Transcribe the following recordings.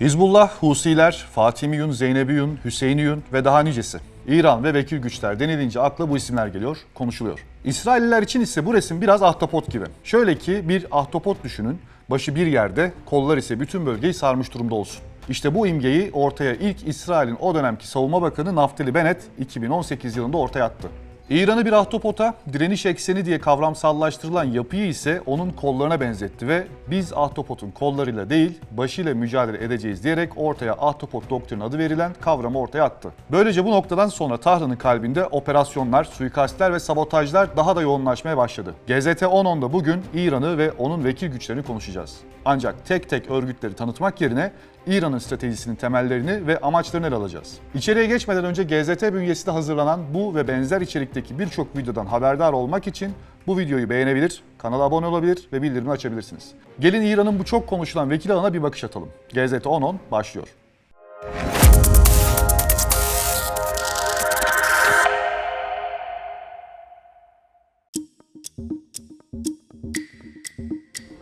Hizbullah, Husiler, Fatimiyun, Zeynebiyun, Hüseyiniyun ve daha nicesi. İran ve vekil güçler denilince akla bu isimler geliyor, konuşuluyor. İsrailliler için ise bu resim biraz ahtapot gibi. Şöyle ki bir ahtapot düşünün, başı bir yerde, kollar ise bütün bölgeyi sarmış durumda olsun. İşte bu imgeyi ortaya ilk İsrail'in o dönemki savunma bakanı Naftali Bennett 2018 yılında ortaya attı. İran'ı bir ahtapota, direniş ekseni diye kavramsallaştırılan yapıyı ise onun kollarına benzetti ve biz ahtapotun kollarıyla değil başıyla mücadele edeceğiz diyerek ortaya ahtapot doktrini adı verilen kavramı ortaya attı. Böylece bu noktadan sonra Tahran'ın kalbinde operasyonlar, suikastler ve sabotajlar daha da yoğunlaşmaya başladı. GZT-10'da bugün İran'ı ve onun vekil güçlerini konuşacağız. Ancak tek tek örgütleri tanıtmak yerine İran'ın stratejisinin temellerini ve amaçlarını ele alacağız. İçeriye geçmeden önce GZT bünyesinde hazırlanan bu ve benzer içerikteki birçok videodan haberdar olmak için bu videoyu beğenebilir, kanala abone olabilir ve bildirimi açabilirsiniz. Gelin İran'ın bu çok konuşulan vekil ağına bir bakış atalım. GZT 10 başlıyor.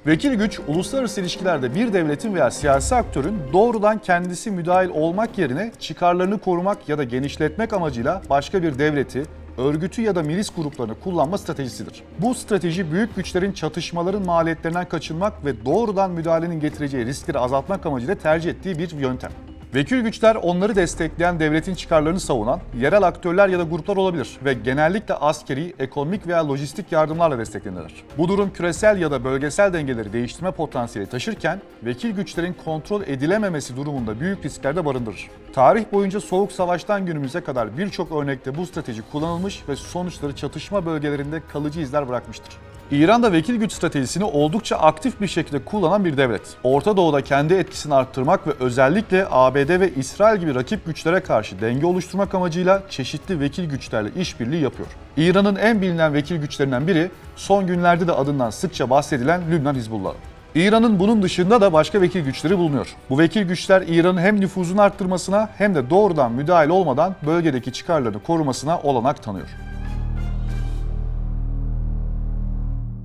Vekil güç, uluslararası ilişkilerde bir devletin veya siyasi aktörün doğrudan kendisi müdahil olmak yerine çıkarlarını korumak ya da genişletmek amacıyla başka bir devleti, örgütü ya da milis gruplarını kullanma stratejisidir. Bu strateji büyük güçlerin çatışmaların maliyetlerinden kaçınmak ve doğrudan müdahalenin getireceği riskleri azaltmak amacıyla tercih ettiği bir yöntem. Vekil güçler onları destekleyen devletin çıkarlarını savunan yerel aktörler ya da gruplar olabilir ve genellikle askeri, ekonomik veya lojistik yardımlarla desteklenirler. Bu durum küresel ya da bölgesel dengeleri değiştirme potansiyeli taşırken vekil güçlerin kontrol edilememesi durumunda büyük riskler de barındırır. Tarih boyunca Soğuk Savaş'tan günümüze kadar birçok örnekte bu strateji kullanılmış ve sonuçları çatışma bölgelerinde kalıcı izler bırakmıştır. İran da vekil güç stratejisini oldukça aktif bir şekilde kullanan bir devlet. Orta Doğu'da kendi etkisini arttırmak ve özellikle ABD ve İsrail gibi rakip güçlere karşı denge oluşturmak amacıyla çeşitli vekil güçlerle işbirliği yapıyor. İran'ın en bilinen vekil güçlerinden biri son günlerde de adından sıkça bahsedilen Lübnan Hizbullah. İran'ın bunun dışında da başka vekil güçleri bulunuyor. Bu vekil güçler İran'ın hem nüfuzunu arttırmasına hem de doğrudan müdahil olmadan bölgedeki çıkarlarını korumasına olanak tanıyor.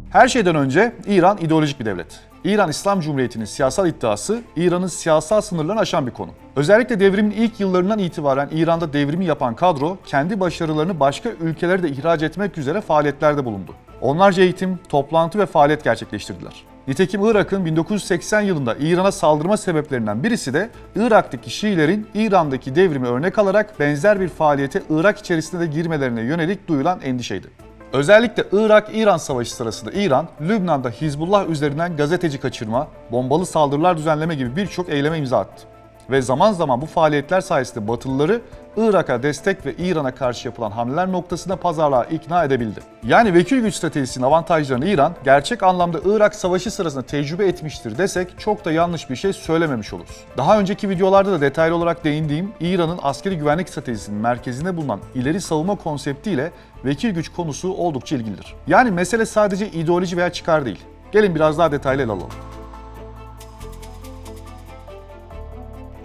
Her şeyden önce İran ideolojik bir devlet. İran İslam Cumhuriyeti'nin siyasal iddiası İran'ın siyasal sınırlarını aşan bir konu. Özellikle devrimin ilk yıllarından itibaren İran'da devrimi yapan kadro kendi başarılarını başka ülkelere de ihraç etmek üzere faaliyetlerde bulundu. Onlarca eğitim, toplantı ve faaliyet gerçekleştirdiler. Nitekim Irak'ın 1980 yılında İran'a saldırma sebeplerinden birisi de Irak'taki Şiilerin İran'daki devrimi örnek alarak benzer bir faaliyete Irak içerisinde de girmelerine yönelik duyulan endişeydi. Özellikle Irak-İran savaşı sırasında İran, Lübnan'da Hizbullah üzerinden gazeteci kaçırma, bombalı saldırılar düzenleme gibi birçok eyleme imza attı. Ve zaman zaman bu faaliyetler sayesinde Batılıları Irak'a destek ve İran'a karşı yapılan hamleler noktasında pazarlığa ikna edebildi. Yani vekil güç stratejisinin avantajlarını İran gerçek anlamda Irak savaşı sırasında tecrübe etmiştir desek çok da yanlış bir şey söylememiş oluruz. Daha önceki videolarda da detaylı olarak değindiğim İran'ın askeri güvenlik stratejisinin merkezinde bulunan ileri savunma konseptiyle vekil güç konusu oldukça ilgilidir. Yani mesele sadece ideoloji veya çıkar değil. Gelin biraz daha detaylı ele alalım.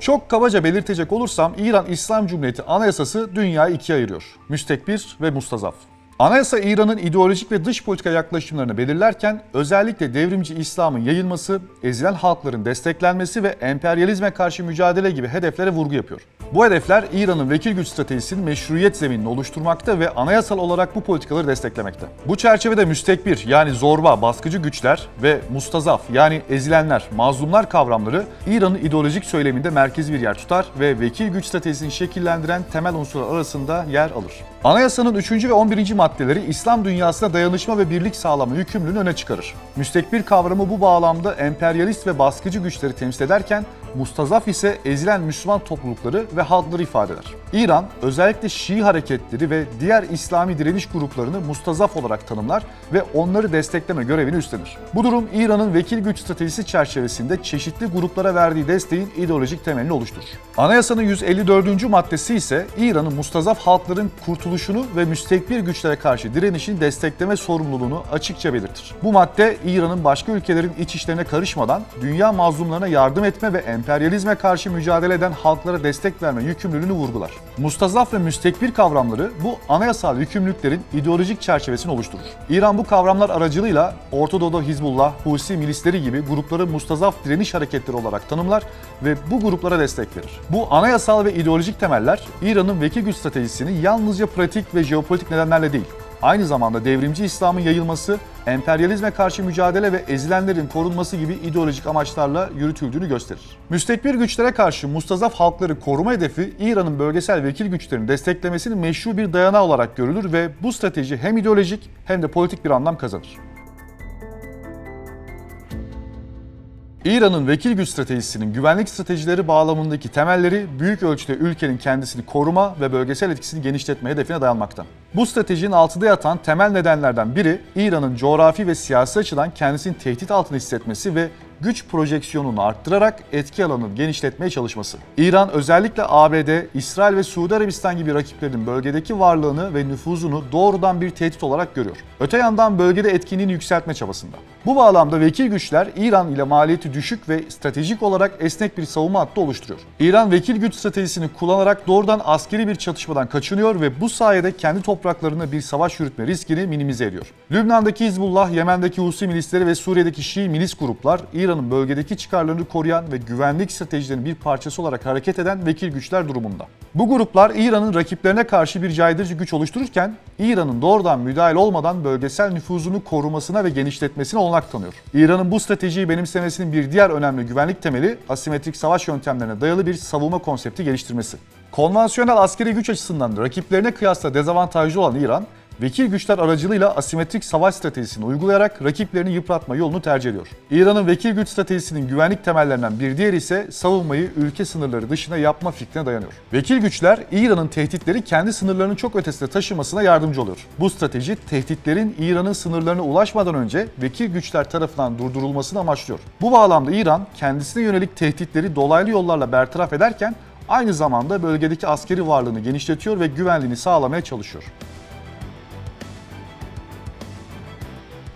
Çok kabaca belirtecek olursam İran İslam Cumhuriyeti Anayasası dünyayı ikiye ayırıyor. Müstekbir ve mustazaf. Anayasa İran'ın ideolojik ve dış politika yaklaşımlarını belirlerken özellikle devrimci İslam'ın yayılması, ezilen halkların desteklenmesi ve emperyalizme karşı mücadele gibi hedeflere vurgu yapıyor. Bu hedefler İran'ın vekil güç stratejisinin meşruiyet zeminini oluşturmakta ve anayasal olarak bu politikaları desteklemekte. Bu çerçevede müstekbir yani zorba, baskıcı güçler ve mustazaf yani ezilenler, mazlumlar kavramları İran'ın ideolojik söyleminde merkezi bir yer tutar ve vekil güç stratejisini şekillendiren temel unsurlar arasında yer alır. Anayasanın 3. ve 11. maddeleri İslam dünyasına dayanışma ve birlik sağlama yükümlülüğünü öne çıkarır. Müstekbir kavramı bu bağlamda emperyalist ve baskıcı güçleri temsil ederken mustazaf ise ezilen Müslüman toplulukları ve halkları ifade eder. İran özellikle Şii hareketleri ve diğer İslami direniş gruplarını mustazaf olarak tanımlar ve onları destekleme görevini üstlenir. Bu durum İran'ın vekil güç stratejisi çerçevesinde çeşitli gruplara verdiği desteğin ideolojik temelini oluşturur. Anayasanın 154. maddesi ise İran'ın mustazaf halkların kurtuluşunu ve müstekbir güçlere karşı direnişin destekleme sorumluluğunu açıkça belirtir. Bu madde İran'ın başka ülkelerin iç işlerine karışmadan dünya mazlumlarına yardım etme ve emperyalizme karşı mücadele eden halklara destek verme yükümlülüğünü vurgular. Mustazaf ve müstekbir kavramları bu anayasal yükümlülüklerin ideolojik çerçevesini oluşturur. İran bu kavramlar aracılığıyla Orta Doğu'da Hizbullah, Husi milisleri gibi grupları mustazaf direniş hareketleri olarak tanımlar ve bu gruplara destek verir. Bu anayasal ve ideolojik temeller İran'ın vekil güç stratejisini yalnızca pratik ve jeopolitik nedenlerle değil, aynı zamanda devrimci İslam'ın yayılması, emperyalizme karşı mücadele ve ezilenlerin korunması gibi ideolojik amaçlarla yürütüldüğünü gösterir. Müstekbir güçlere karşı mustazaf halkları koruma hedefi İran'ın bölgesel vekil güçlerini desteklemesinin meşru bir dayanağı olarak görülür ve bu strateji hem ideolojik hem de politik bir anlam kazanır. İran'ın vekil güç stratejisinin güvenlik stratejileri bağlamındaki temelleri büyük ölçüde ülkenin kendisini koruma ve bölgesel etkisini genişletme hedefine dayanmakta. Bu stratejinin altında yatan temel nedenlerden biri İran'ın coğrafi ve siyasi açıdan kendisini tehdit altında hissetmesi ve güç projeksiyonunu arttırarak etki alanını genişletmeye çalışması. İran özellikle ABD, İsrail ve Suudi Arabistan gibi rakiplerinin bölgedeki varlığını ve nüfuzunu doğrudan bir tehdit olarak görüyor. Öte yandan bölgede etkinliğini yükseltme çabasında. Bu bağlamda vekil güçler İran ile maliyeti düşük ve stratejik olarak esnek bir savunma hattı oluşturuyor. İran vekil güç stratejisini kullanarak doğrudan askeri bir çatışmadan kaçınıyor ve bu sayede kendi topraklarında bir savaş yürütme riskini minimize ediyor. Lübnan'daki Hizbullah, Yemen'deki Husi milisleri ve Suriye'deki Şii milis gruplar İran'ın bölgedeki çıkarlarını koruyan ve güvenlik stratejilerinin bir parçası olarak hareket eden vekil güçler durumunda. Bu gruplar İran'ın rakiplerine karşı bir caydırıcı güç oluştururken İran'ın doğrudan müdahil olmadan bölgesel nüfuzunu korumasına ve genişletmesine olanak tanıyor. İran'ın bu stratejiyi benimsemesinin bir diğer önemli güvenlik temeli asimetrik savaş yöntemlerine dayalı bir savunma konsepti geliştirmesi. Konvansiyonel askeri güç açısından rakiplerine kıyasla dezavantajlı olan İran, vekil güçler aracılığıyla asimetrik savaş stratejisini uygulayarak rakiplerini yıpratma yolunu tercih ediyor. İran'ın vekil güç stratejisinin güvenlik temellerinden bir diğeri ise savunmayı ülke sınırları dışına yapma fikrine dayanıyor. Vekil güçler İran'ın tehditleri kendi sınırlarının çok ötesine taşımasına yardımcı oluyor. Bu strateji tehditlerin İran'ın sınırlarına ulaşmadan önce vekil güçler tarafından durdurulmasını amaçlıyor. Bu bağlamda İran kendisine yönelik tehditleri dolaylı yollarla bertaraf ederken aynı zamanda bölgedeki askeri varlığını genişletiyor ve güvenliğini sağlamaya çalışıyor.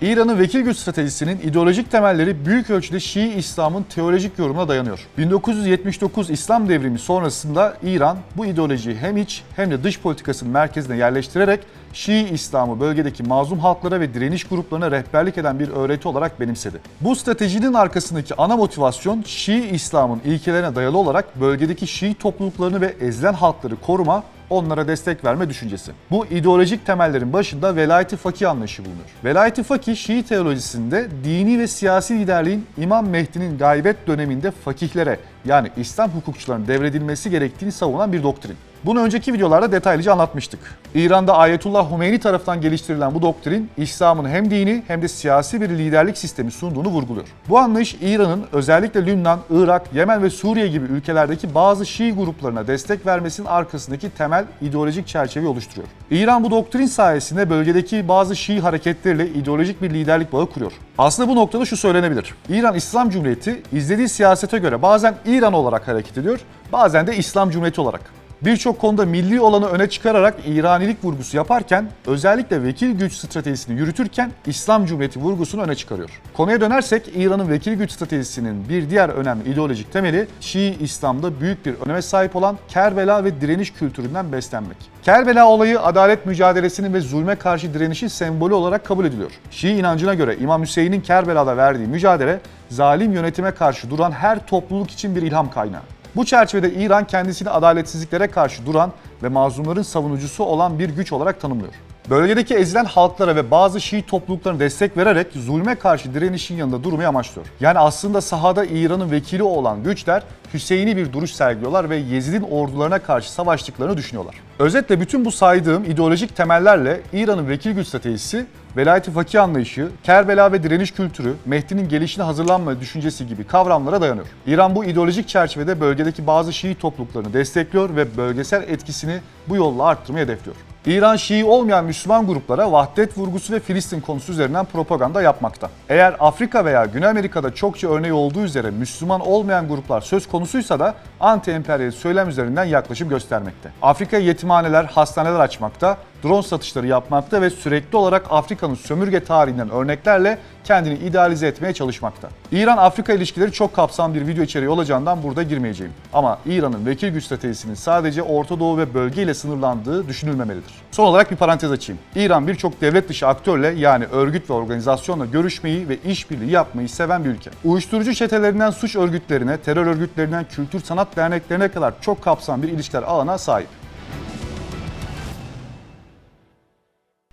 İran'ın vekil güç stratejisinin ideolojik temelleri büyük ölçüde Şii İslam'ın teolojik yorumuna dayanıyor. 1979 İslam devrimi sonrasında İran bu ideolojiyi hem iç hem de dış politikasının merkezine yerleştirerek Şii İslam'ı bölgedeki mazlum halklara ve direniş gruplarına rehberlik eden bir öğreti olarak benimsedi. Bu stratejinin arkasındaki ana motivasyon Şii İslam'ın ilkelerine dayalı olarak bölgedeki Şii topluluklarını ve ezilen halkları koruma onlara destek verme düşüncesi. Bu ideolojik temellerin başında velayeti fakih anlayışı bulunuyor. Velayeti fakih Şii teolojisinde dini ve siyasi liderliğin İmam Mehdi'nin gaybet döneminde fakihlere yani İslam hukukçularına devredilmesi gerektiğini savunan bir doktrin. Bunu önceki videolarda detaylıca anlatmıştık. İran'da Ayetullah Humeyni tarafından geliştirilen bu doktrin, İslam'ın hem dini hem de siyasi bir liderlik sistemi sunduğunu vurguluyor. Bu anlayış İran'ın özellikle Lübnan, Irak, Yemen ve Suriye gibi ülkelerdeki bazı Şii gruplarına destek vermesinin arkasındaki temel ideolojik çerçeveyi oluşturuyor. İran bu doktrin sayesinde bölgedeki bazı Şii hareketleriyle ideolojik bir liderlik bağı kuruyor. Aslında bu noktada şu söylenebilir. İran İslam Cumhuriyeti izlediği siyasete göre bazen İran olarak hareket ediyor, bazen de İslam Cumhuriyeti olarak. Birçok konuda milli olanı öne çıkararak İranilik vurgusu yaparken özellikle vekil güç stratejisini yürütürken İslam Cumhuriyeti vurgusunu öne çıkarıyor. Konuya dönersek İran'ın vekil güç stratejisinin bir diğer önemli ideolojik temeli Şii İslam'da büyük bir öneme sahip olan Kerbela ve direniş kültüründen beslenmek. Kerbela olayı adalet mücadelesinin ve zulme karşı direnişin sembolü olarak kabul ediliyor. Şii inancına göre İmam Hüseyin'in Kerbela'da verdiği mücadele zalim yönetime karşı duran her topluluk için bir ilham kaynağı. Bu çerçevede İran kendisini adaletsizliklere karşı duran ve mazlumların savunucusu olan bir güç olarak tanımlıyor. Bölgedeki ezilen halklara ve bazı Şii topluluklarına destek vererek zulme karşı direnişin yanında durmayı amaçlıyor. Yani aslında sahada İran'ın vekili olan güçler Hüseyin'i bir duruş sergiliyorlar ve Yezid'in ordularına karşı savaştıklarını düşünüyorlar. Özetle bütün bu saydığım ideolojik temellerle İran'ın vekil güç stratejisi, velayeti fakih anlayışı, Kerbela ve direniş kültürü, Mehdi'nin gelişine hazırlanma düşüncesi gibi kavramlara dayanıyor. İran bu ideolojik çerçevede bölgedeki bazı Şii topluluklarını destekliyor ve bölgesel etkisini bu yolla arttırmayı hedefliyor. İran Şii olmayan Müslüman gruplara vahdet vurgusu ve Filistin konusu üzerinden propaganda yapmakta. Eğer Afrika veya Güney Amerika'da çokça örneği olduğu üzere Müslüman olmayan gruplar söz konusuysa da anti-emperyalist söylem üzerinden yaklaşım göstermekte. Afrika yetimhaneler, hastaneler açmakta, drone satışları yapmakta ve sürekli olarak Afrika'nın sömürge tarihinden örneklerle kendini idealize etmeye çalışmakta. İran-Afrika ilişkileri çok kapsamlı bir video içeriği olacağından burada girmeyeceğim. Ama İran'ın vekil güç stratejisinin sadece Orta Doğu ve bölge ile sınırlandığı düşünülmemelidir. Son olarak bir parantez açayım. İran birçok devlet dışı aktörle yani örgüt ve organizasyonla görüşmeyi ve işbirliği yapmayı seven bir ülke. Uyuşturucu çetelerinden suç örgütlerine, terör örgütlerinden kültür sanat derneklerine kadar çok kapsamlı bir ilişkiler ağına sahip.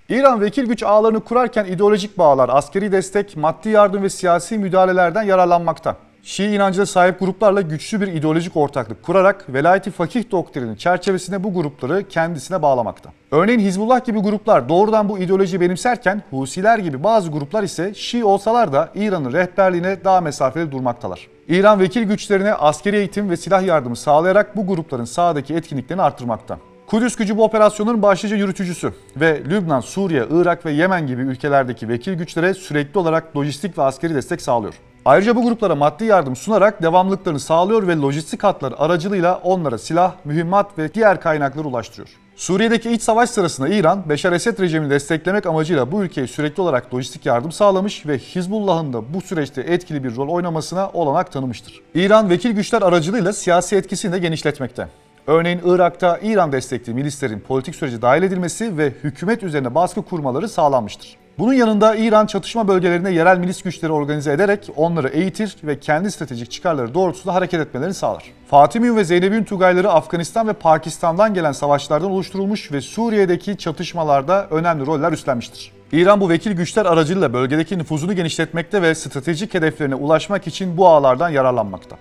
İran vekil güç ağlarını kurarken ideolojik bağlar, askeri destek, maddi yardım ve siyasi müdahalelerden yararlanmakta. Şii inancına sahip gruplarla güçlü bir ideolojik ortaklık kurarak velayeti fakih doktrinin çerçevesinde bu grupları kendisine bağlamakta. Örneğin Hizbullah gibi gruplar doğrudan bu ideolojiyi benimserken Husiler gibi bazı gruplar ise Şii olsalar da İran'ın rehberliğine daha mesafeli durmaktalar. İran vekil güçlerine askeri eğitim ve silah yardımı sağlayarak bu grupların sahadaki etkinliklerini artırmakta. Kudüs gücü bu operasyonların başlıca yürütücüsü ve Lübnan, Suriye, Irak ve Yemen gibi ülkelerdeki vekil güçlere sürekli olarak lojistik ve askeri destek sağlıyor. Ayrıca bu gruplara maddi yardım sunarak devamlılıklarını sağlıyor ve lojistik hatları aracılığıyla onlara silah, mühimmat ve diğer kaynakları ulaştırıyor. Suriye'deki iç savaş sırasında İran, Beşar Esed rejimini desteklemek amacıyla bu ülkeye sürekli olarak lojistik yardım sağlamış ve Hizbullah'ın da bu süreçte etkili bir rol oynamasına olanak tanımıştır. İran, vekil güçler aracılığıyla siyasi etkisini de genişletmekte. Örneğin Irak'ta İran destekli milislerin politik sürece dahil edilmesi ve hükümet üzerine baskı kurmaları sağlanmıştır. Bunun yanında İran çatışma bölgelerinde yerel milis güçleri organize ederek onları eğitir ve kendi stratejik çıkarları doğrultusunda hareket etmelerini sağlar. Fatih Mühim ve Zeynep'in Tugayları Afganistan ve Pakistan'dan gelen savaşlardan oluşturulmuş ve Suriye'deki çatışmalarda önemli roller üstlenmiştir. İran bu vekil güçler aracılığıyla bölgedeki nüfuzunu genişletmekte ve stratejik hedeflerine ulaşmak için bu ağlardan yararlanmakta.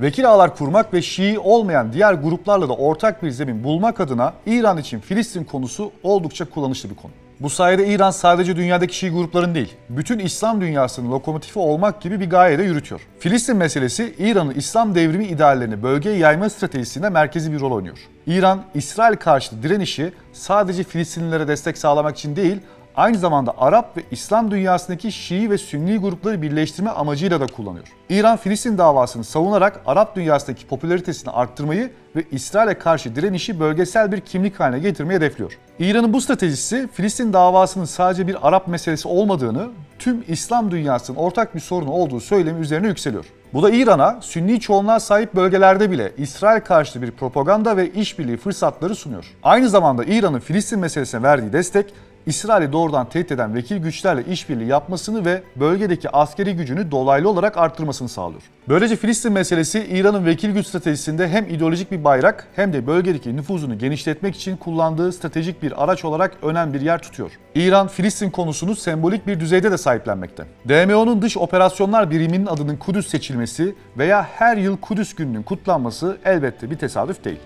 Vekil ağlar kurmak ve Şii olmayan diğer gruplarla da ortak bir zemin bulmak adına İran için Filistin konusu oldukça kullanışlı bir konu. Bu sayede İran sadece dünyadaki Şii grupların değil, bütün İslam dünyasının lokomotifi olmak gibi bir gaye de yürütüyor. Filistin meselesi İran'ın İslam devrimi ideallerini bölgeye yayma stratejisinde merkezi bir rol oynuyor. İran, İsrail karşıtı direnişi sadece Filistinlilere destek sağlamak için değil, aynı zamanda Arap ve İslam dünyasındaki Şii ve Sünni grupları birleştirme amacıyla da kullanıyor. İran Filistin davasını savunarak Arap dünyasındaki popülaritesini arttırmayı ve İsrail'e karşı direnişi bölgesel bir kimlik haline getirmeyi hedefliyor. İran'ın bu stratejisi Filistin davasının sadece bir Arap meselesi olmadığını, tüm İslam dünyasının ortak bir sorunu olduğu söylemi üzerine yükseliyor. Bu da İran'a Sünni çoğunluğa sahip bölgelerde bile İsrail karşıtı bir propaganda ve işbirliği fırsatları sunuyor. Aynı zamanda İran'ın Filistin meselesine verdiği destek İsrail'i doğrudan tehdit eden vekil güçlerle işbirliği yapmasını ve bölgedeki askeri gücünü dolaylı olarak arttırmasını sağlıyor. Böylece Filistin meselesi İran'ın vekil güç stratejisinde hem ideolojik bir bayrak hem de bölgedeki nüfuzunu genişletmek için kullandığı stratejik bir araç olarak önemli bir yer tutuyor. İran, Filistin konusunu sembolik bir düzeyde de sahiplenmekte. DMO'nun dış operasyonlar biriminin adının Kudüs seçilmesi veya her yıl Kudüs gününün kutlanması elbette bir tesadüf değil.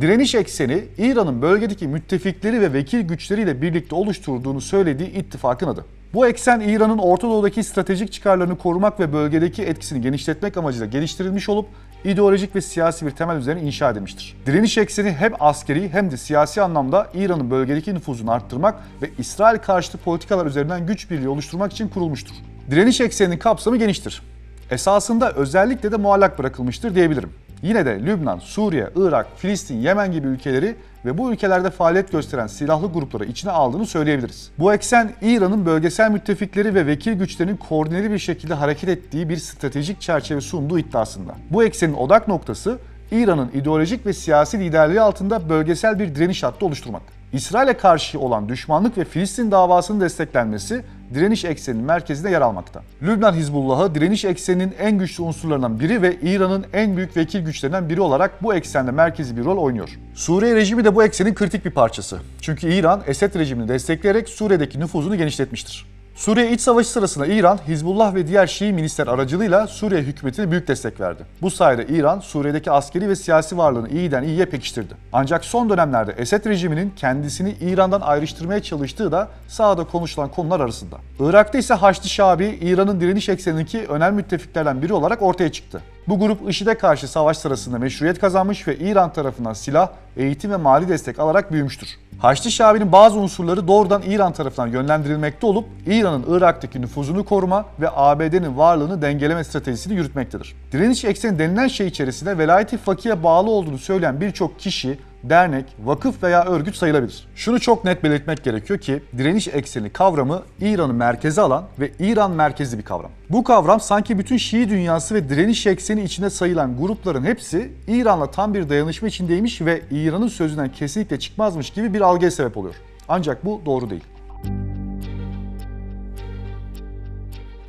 Direniş ekseni İran'ın bölgedeki müttefikleri ve vekil güçleriyle birlikte oluşturduğunu söylediği ittifakın adı. Bu eksen İran'ın Orta Doğu'daki stratejik çıkarlarını korumak ve bölgedeki etkisini genişletmek amacıyla geliştirilmiş olup ideolojik ve siyasi bir temel üzerine inşa edilmiştir. Direniş ekseni hem askeri hem de siyasi anlamda İran'ın bölgedeki nüfuzunu arttırmak ve İsrail karşıtı politikalar üzerinden güç birliği oluşturmak için kurulmuştur. Direniş ekseninin kapsamı geniştir. Esasında özellikle de muallak bırakılmıştır diyebilirim. Yine de Lübnan, Suriye, Irak, Filistin, Yemen gibi ülkeleri ve bu ülkelerde faaliyet gösteren silahlı grupları içine aldığını söyleyebiliriz. Bu eksen İran'ın bölgesel müttefikleri ve vekil güçlerinin koordineli bir şekilde hareket ettiği bir stratejik çerçeve sunduğu iddiasında. Bu eksenin odak noktası İran'ın ideolojik ve siyasi liderliği altında bölgesel bir direniş hattı oluşturmak. İsrail'e karşı olan düşmanlık ve Filistin davasının desteklenmesi direniş ekseninin merkezinde yer almakta. Lübnan Hizbullah'ı direniş ekseninin en güçlü unsurlarından biri ve İran'ın en büyük vekil güçlerinden biri olarak bu eksende merkezi bir rol oynuyor. Suriye rejimi de bu eksenin kritik bir parçası. Çünkü İran Esed rejimini destekleyerek Suriye'deki nüfuzunu genişletmiştir. Suriye iç savaşı sırasında İran, Hizbullah ve diğer Şii milisler aracılığıyla Suriye hükümetine büyük destek verdi. Bu sayede İran, Suriye'deki askeri ve siyasi varlığını iyiden iyiye pekiştirdi. Ancak son dönemlerde Esed rejiminin kendisini İran'dan ayrıştırmaya çalıştığı da sahada konuşulan konular arasında. Irak'ta ise Haçlı Şabi, İran'ın direniş eksenindeki önemli müttefiklerden biri olarak ortaya çıktı. Bu grup IŞİD'e karşı savaş sırasında meşruiyet kazanmış ve İran tarafından silah, eğitim ve mali destek alarak büyümüştür. Haçlı Şabi'nin bazı unsurları doğrudan İran tarafından yönlendirilmekte olup İran'ın Irak'taki nüfuzunu koruma ve ABD'nin varlığını dengeleme stratejisini yürütmektedir. Direniş ekseni denilen şey içerisinde velayeti fakiye bağlı olduğunu söyleyen birçok kişi, dernek, vakıf veya örgüt sayılabilir. Şunu çok net belirtmek gerekiyor ki direniş ekseni kavramı İran'ı merkeze alan ve İran merkezli bir kavram. Bu kavram sanki bütün Şii dünyası ve direniş ekseni içinde sayılan grupların hepsi İran'la tam bir dayanışma içindeymiş ve İran'ın sözünden kesinlikle çıkmazmış gibi bir algıya sebep oluyor. Ancak bu doğru değil.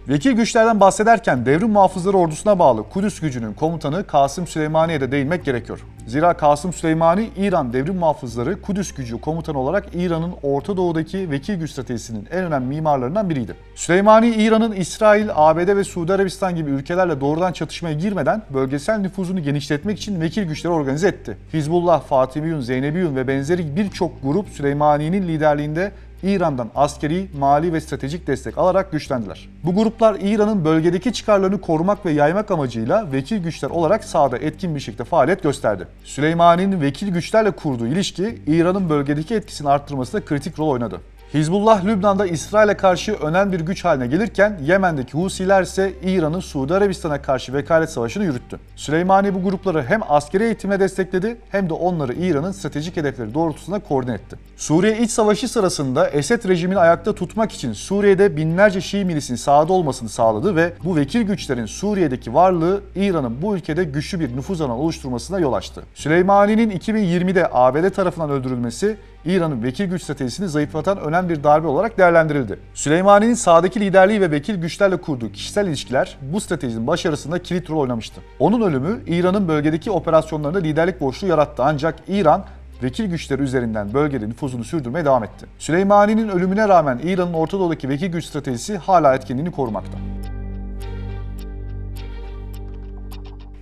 Vekil güçlerden bahsederken devrim muhafızları ordusuna bağlı Kudüs gücünün komutanı Kasım Süleymani'ye de değinmek gerekiyor. Zira Kasım Süleymani, İran devrim muhafızları Kudüs gücü komutanı olarak İran'ın Orta Doğu'daki vekil güç stratejisinin en önemli mimarlarından biriydi. Süleymani, İran'ın İsrail, ABD ve Suudi Arabistan gibi ülkelerle doğrudan çatışmaya girmeden bölgesel nüfuzunu genişletmek için vekil güçleri organize etti. Hizbullah, Fatimiyun, Zeynebiyun ve benzeri birçok grup Süleymani'nin liderliğinde İran'dan askeri, mali ve stratejik destek alarak güçlendiler. Bu gruplar İran'ın bölgedeki çıkarlarını korumak ve yaymak amacıyla vekil güçler olarak sahada etkin bir şekilde faaliyet gösterdi. Süleymani'nin vekil güçlerle kurduğu ilişki İran'ın bölgedeki etkisini arttırmasında kritik rol oynadı. Hizbullah Lübnan'da İsrail'e karşı önemli bir güç haline gelirken Yemen'deki Husiler ise İran'ın Suudi Arabistan'a karşı vekalet savaşını yürüttü. Süleymani bu grupları hem askeri eğitimle destekledi hem de onları İran'ın stratejik hedefleri doğrultusunda koordine etti. Suriye iç savaşı sırasında Esed rejimini ayakta tutmak için Suriye'de binlerce Şii milisinin sahada olmasını sağladı ve bu vekil güçlerin Suriye'deki varlığı İran'ın bu ülkede güçlü bir nüfuz alanı oluşturmasına yol açtı. Süleymani'nin 2020'de ABD tarafından öldürülmesi İran'ın vekil güç stratejisini zayıflatan önemli bir darbe olarak değerlendirildi. Süleymani'nin sağdaki liderliği ve vekil güçlerle kurduğu kişisel ilişkiler bu stratejinin başarısında kilit rol oynamıştı. Onun ölümü İran'ın bölgedeki operasyonlarında liderlik boşluğu yarattı ancak İran vekil güçleri üzerinden bölgede nüfuzunu sürdürmeye devam etti. Süleymani'nin ölümüne rağmen İran'ın Orta Doğu'daki vekil güç stratejisi hala etkinliğini korumakta.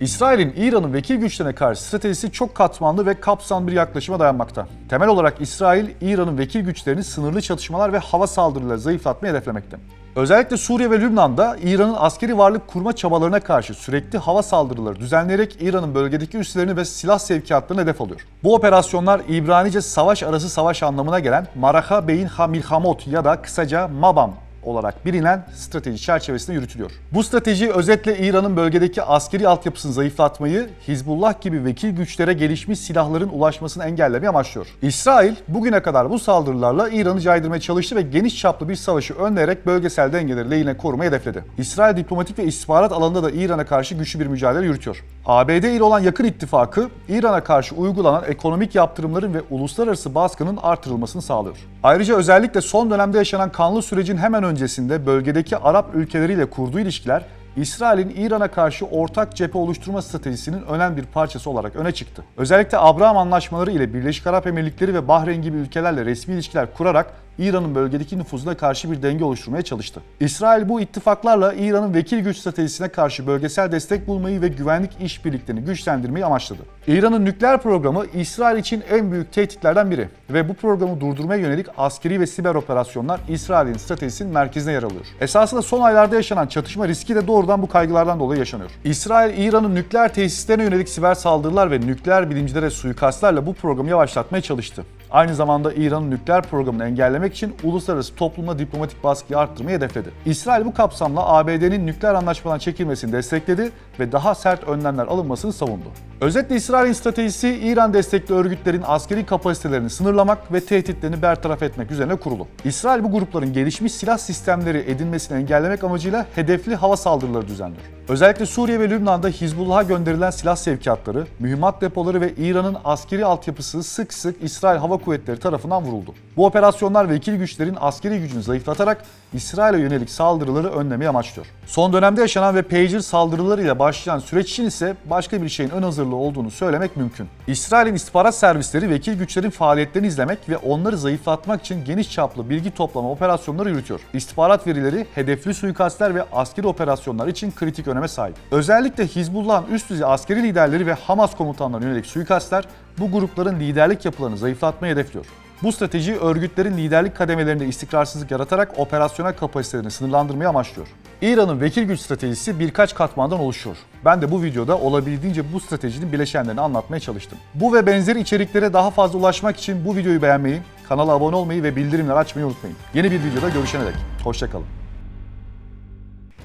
İsrail'in İran'ın vekil güçlerine karşı stratejisi çok katmanlı ve kapsamlı bir yaklaşıma dayanmakta. Temel olarak İsrail, İran'ın vekil güçlerini sınırlı çatışmalar ve hava saldırılarıyla zayıflatmayı hedeflemekte. Özellikle Suriye ve Lübnan'da İran'ın askeri varlık kurma çabalarına karşı sürekli hava saldırıları düzenleyerek İran'ın bölgedeki üslerini ve silah sevkiyatlarını hedef alıyor. Bu operasyonlar İbranice savaş arası savaş anlamına gelen Maraha Beyin Ha Milhamot ya da kısaca MABAM olarak bilinen strateji çerçevesinde yürütülüyor. Bu strateji özetle İran'ın bölgedeki askeri altyapısını zayıflatmayı, Hizbullah gibi vekil güçlere gelişmiş silahların ulaşmasını engellemeyi amaçlıyor. İsrail bugüne kadar bu saldırılarla İran'ı caydırmaya çalıştı ve geniş çaplı bir savaşı önleyerek bölgesel dengeleri lehine korumayı hedefledi. İsrail diplomatik ve istihbarat alanında da İran'a karşı güçlü bir mücadele yürütüyor. ABD ile olan yakın ittifakı İran'a karşı uygulanan ekonomik yaptırımların ve uluslararası baskının artırılmasını sağlıyor. Ayrıca özellikle son dönemde yaşanan kanlı sürecin hemen öncesinde bölgedeki Arap ülkeleriyle kurduğu ilişkiler İsrail'in İran'a karşı ortak cephe oluşturma stratejisinin önemli bir parçası olarak öne çıktı. Özellikle Abraham anlaşmaları ile Birleşik Arap Emirlikleri ve Bahreyn gibi ülkelerle resmi ilişkiler kurarak İran'ın bölgedeki nüfuzuna karşı bir denge oluşturmaya çalıştı. İsrail bu ittifaklarla İran'ın vekil güç stratejisine karşı bölgesel destek bulmayı ve güvenlik işbirliklerini güçlendirmeyi amaçladı. İran'ın nükleer programı İsrail için en büyük tehditlerden biri ve bu programı durdurmaya yönelik askeri ve siber operasyonlar İsrail'in stratejisinin merkezine yer alıyor. Esasında son aylarda yaşanan çatışma riski de doğrudan bu kaygılardan dolayı yaşanıyor. İsrail, İran'ın nükleer tesislerine yönelik siber saldırılar ve nükleer bilimcilere suikastlarla bu programı yavaşlatmaya çalıştı. Aynı zamanda İran'ın nükleer programını engellemek için uluslararası toplumla diplomatik baskıyı arttırmayı hedefledi. İsrail bu kapsamla ABD'nin nükleer anlaşmadan çekilmesini destekledi ve daha sert önlemler alınmasını savundu. Özetle İsrail'in stratejisi İran destekli örgütlerin askeri kapasitelerini sınırlamak ve tehditlerini bertaraf etmek üzerine kurulu. İsrail bu grupların gelişmiş silah sistemleri edinmesini engellemek amacıyla hedefli hava saldırıları düzenliyor. Özellikle Suriye ve Lübnan'da Hizbullah'a gönderilen silah sevkiyatları, mühimmat depoları ve İran'ın askeri altyapısı sık sık İsrail Hava Kuvvetleri tarafından vuruldu. Bu operasyonlar vekil güçlerin askeri gücünü zayıflatarak İsrail'e yönelik saldırıları önlemeyi amaçlıyor. Son dönemde yaşanan ve pager saldırılarıyla başlayan süreç için ise başka bir şeyin ön hazırlığı olduğunu söylemek mümkün. İsrail'in istihbarat servisleri vekil güçlerin faaliyetlerini izlemek ve onları zayıflatmak için geniş çaplı bilgi toplama operasyonları yürütüyor. İstihbarat verileri hedefli suikastler ve askeri operasyonlar için kritik öneme sahip. Özellikle Hizbullah'ın üst düzey askeri liderleri ve Hamas komutanlarına yönelik suikastler bu grupların liderlik yapılarını zayıflatmayı hedefliyor. Bu strateji örgütlerin liderlik kademelerinde istikrarsızlık yaratarak operasyonel kapasitelerini sınırlandırmayı amaçlıyor. İran'ın vekil güç stratejisi birkaç katmandan oluşuyor. Ben de bu videoda olabildiğince bu stratejinin bileşenlerini anlatmaya çalıştım. Bu ve benzeri içeriklere daha fazla ulaşmak için bu videoyu beğenmeyi, kanala abone olmayı ve bildirimleri açmayı unutmayın. Yeni bir videoda görüşene dek. Hoşçakalın.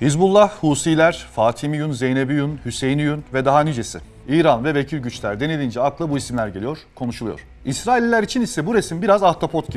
Hizbullah, Husiler, Fatimiyun, Zeynebiyun, Hüseyiniyun ve daha nicesi. İran ve vekil güçler denilince akla bu isimler geliyor, konuşuluyor. İsrailliler için ise bu resim biraz ahtapot gibi.